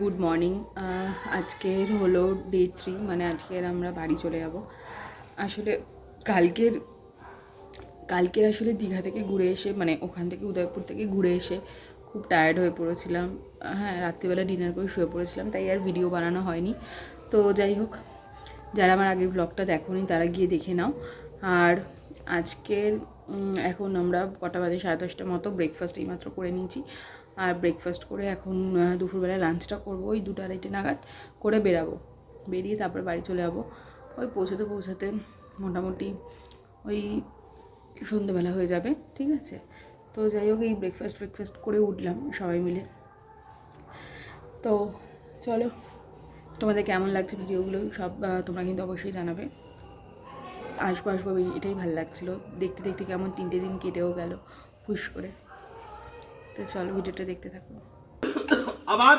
Good morning. আজকের হলো day three মানে আজকের আমরা বাড়ি চলে যাব। আসলে কালকের কালকের আসলে দীঘা থেকে ঘুরে এসে মানে ওখান থেকে উদয়পুর থেকে ঘুরে এসে খুব টায়ার্ড হয়ে পড়েছিলাম। হ্যাঁ রাত্রিবেলা ডিনার করে শুয়ে পড়েছিলাম, তাই আর ভিডিও বানানো হয়নি। তো যাই হোক, যারা আমার আগের ব্লগটা দেখোনি, তারা গিয়ে দেখে নাও। আর আজকের এখন আমরা কটা বাজে? সাড়ে দশটার মতো ব্রেকফাস্ট এইমাত্র করে নিয়েছি। আর ব্রেকফাস্ট করে এখন আহ, দুপুরবেলা লাঞ্চটা করব। ওই দুটো আড়াইটে নাগাদ করে বেরাবো। বেরিয়ে তারপর বাড়ি চলে যাব। ওই পৌঁছাতে পৌঁছাতে মোটামুটি ওই সন্ধ্যেবেলা হয়ে যাবে ঠিক আছে? তো যাই হোক এই ব্রেকফাস্ট ব্রেকফাস্ট করে উঠলাম সবাই মিলে। তো চলো তোমাদের কেমন লাগছে ভিডিওগুলো? সব তোমরা কিন্তু অবশ্যই জানাবে। আসব আসব এটাই ভালো লাগছিল। দেখতে দেখতে কেমন তিনটে দিন কেটেও গেল। হুশ করে। তো চলো ভিডিওটা দেখতে থাকো। আবার?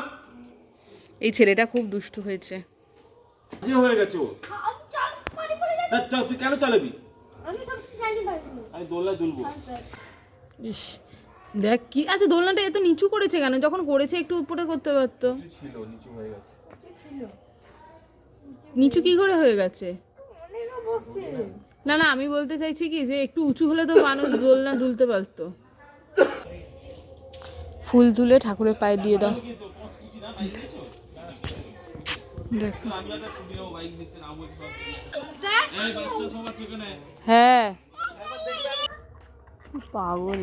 এই ছেলেটা খুব দুষ্টু হয়েছে। যে হয়ে গেছে ও? তুই কেন চালাবি? আমি সব জানি পারব আমি দোলনায় দুলবো। ইস দেখ কি আচ্ছা দোলনাটা এত নিচু করেছে কেন? যখন করেছে একটু উপরে করতে পারতো। ছিল? নিচু হয়ে গেছে। নিচু কি করে হয়ে গেছে? না না আমি বলতে চাইছি কি যে একটু উঁচু হলে তো মানুষ দোলনা দুলতে পারতো। ফুল তুলে ঠাকুরের পায়ে দিয়ে দাও। হ্যাঁ। পাগল।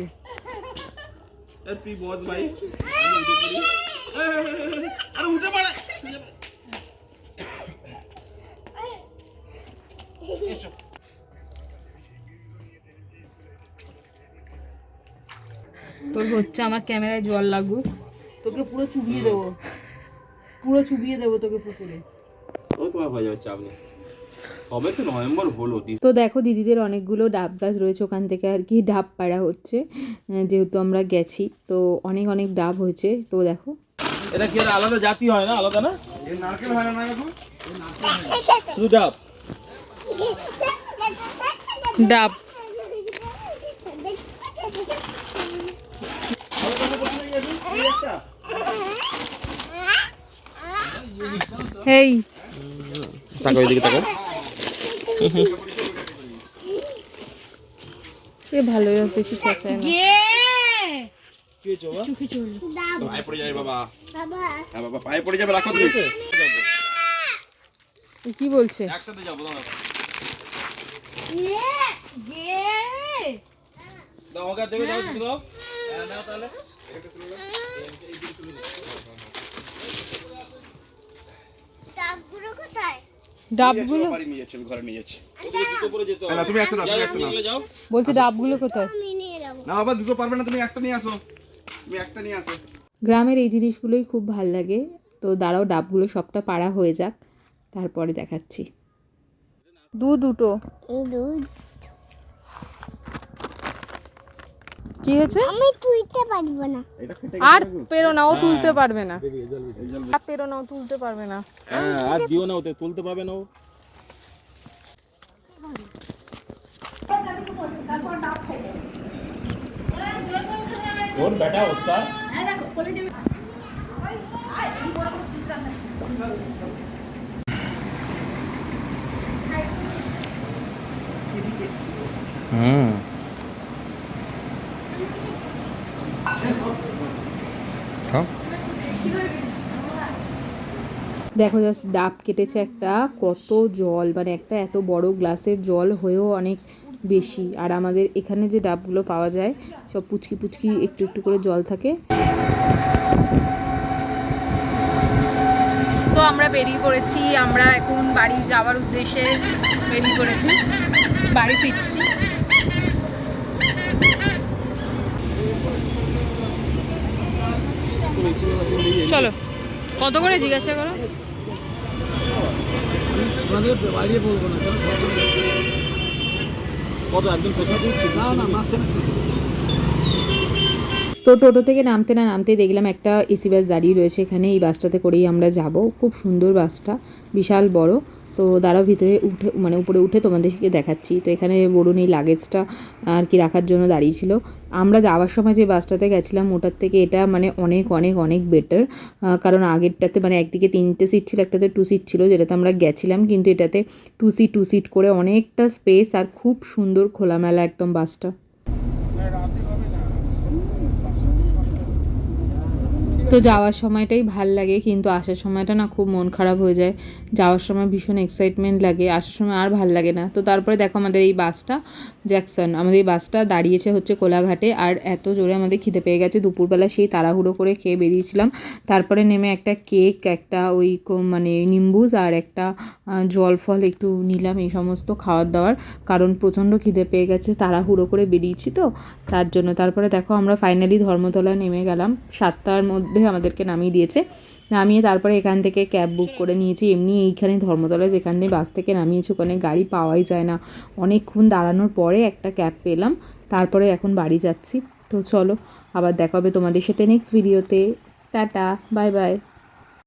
উঠে পড়ে। এসো। তোর হচ্ছে আমার ক্যামেরায় জল লাগুক। তোকে পুরো চুবিয়ে দেবো। পুরো চুবিয়ে দেবো তোকে পুকুরে। ও তোমার হয়ে যাবে চাপ নেই। সবে তো নভেম্বর হলো তো দেখো দিদিদের অনেকগুলো ডাব গাছ রয়েছে ওখান থেকে আর কি ডাব পাড়া হচ্ছে যেহেতু আমরা গেছি তো অনেক অনেক ডাব হয়েছে তো দেখো। এটা কি আর আলাদা জাতি হয় না আলাদা না? নারকেল হয় না এখন শুধু ডাব। ডাব। এই তাকাও এদিকে তাকাও। সে ভালোই বেশি চাচায় না। কি? হয়েছে বাবা? পায়ে পড়ে যাবে বাবা। বাবা। হ্যাঁ পায়ে পড়ে যাবে রাখো তুমি। কি বলছে? একসাথে যাব দাও দাও দেবে দাও দাও। ডাবগুলো কোথায়? বাড়ি নিয়ে যাচ্ছে ঘরে নিয়ে যাচ্ছি ওদিকে জুতো পরে যেতে হবে। না তুমি একটা নাও একটা তুমি নাও এগুলো যাও বলছে ডাবগুলো কোথায়? আমি নিয়ে যাব। না বাবা দুটো পারবে না তুমি একটা নিয়ে আসো। তুমি একটা নিয়ে আসো। গ্রামের এই জিনিসগুলোই খুব ভালো লাগে। তো দাঁড়াও ডাবগুলো সবটা পাড়া হয়ে যাক। তারপরে দেখাচ্ছি। দু দুটো। দুধ কি হয়েছে? আমি তুইতে পারব না। আর পেরো না ও তুলতে পারবে না। আর পেরো না ও তুলতে পারবে না। হ্যাঁ আর দিও না ওতে তুলতে পারবে না ও। হুম দেখো জাস্ট ডাব কেটেছে একটা। কত জল মানে একটা এত বড় গ্লাসের জল হয়েও অনেক বেশি। আর আমাদের এখানে যে ডাবগুলো পাওয়া যায় সব পুচকি পুচকি একটু একটু করে জল থাকে। তো আমরা বেরিয়ে পড়েছি। আমরা এখন বাড়ি যাওয়ার উদ্দেশ্যে বেরিয়ে পড়েছি। বাড়ি ফিরছি। চলো। কত করে জিজ্ঞাসা করো? কত না না তো টোটো থেকে নামতে না নামতে দেখলাম একটা এসি বাস দাঁড়িয়ে রয়েছে এখানে এই বাসটাতে করেই আমরা যাব। খুব সুন্দর বাসটা বিশাল বড়। তো দাঁড়াও, ভিতরে উঠে মানে উপরে উঠে তোমাদেরকে দেখাচ্ছি। তো এখানে বরুণ এই লাগেজটা আর কি রাখার জন্য দাঁড়িয়েছিল। আমরা যাওয়ার সময় যে বাসটাতে গেছিলাম, ওটার থেকে এটা মানে অনেক অনেক অনেক বেটার কারণ আগেরটাতে মানে একদিকে তিনটে সিট ছিল, একটাতে টু সিট ছিল, যেটাতে আমরা গেছিলাম। কিন্তু এটাতে টু সিট টু সিট করে অনেকটা স্পেস আর খুব সুন্দর খোলামেলা একদম বাসটা। তো যাওয়ার সময়টাই ভালো লাগে, কিন্তু আসার সময়টা না খুব মন খারাপ হয়ে যায়। যাওয়ার সময় ভীষণ এক্সাইটমেন্ট লাগে, আসার সময় আর ভালো লাগে না। তো তারপরে দেখো আমাদের এই বাসটা, জ্যাকসন, আমাদের এই বাসটা দাঁড়িয়েছে হচ্ছে কোলাঘাটে, আর এত জোরে আমাদের খিদে পেয়ে গেছে। দুপুরবেলা সেই তাড়াহুড়ো করে খেয়ে বেরিয়েছিলাম। তারপরে নেমে একটা কেক, একটা ওই মানে নিম্বুজ আর একটা জল ফল একটু নিলাম এই সমস্ত খাওয়ার দাওয়ার, কারণ প্রচণ্ড খিদে পেয়ে গেছে, তাড়াহুড়ো করে বেরিয়েছি তো, তার জন্য। তারপরে দেখো আমরা ফাইনালি ধর্মতলা নেমে গেলাম। সাতটার মধ্যে আমাদেরকে নামিয়ে দিয়েছে। নামিয়ে তারপরে এখান থেকে ক্যাব বুক করে নিয়েছি। এমনি এইখানে ধর্মতলায় যেখান দিয়ে বাস থেকে নামিয়েছি, ওখানে গাড়ি পাওয়াই যায় না। অনেকক্ষণ দাঁড়ানোর পরে একটা ক্যাব পেলাম। তারপরে এখন বাড়ি যাচ্ছি। তো চলো, আবার দেখা হবে তোমাদের সাথে নেক্সট ভিডিওতে টাটা বাই বাই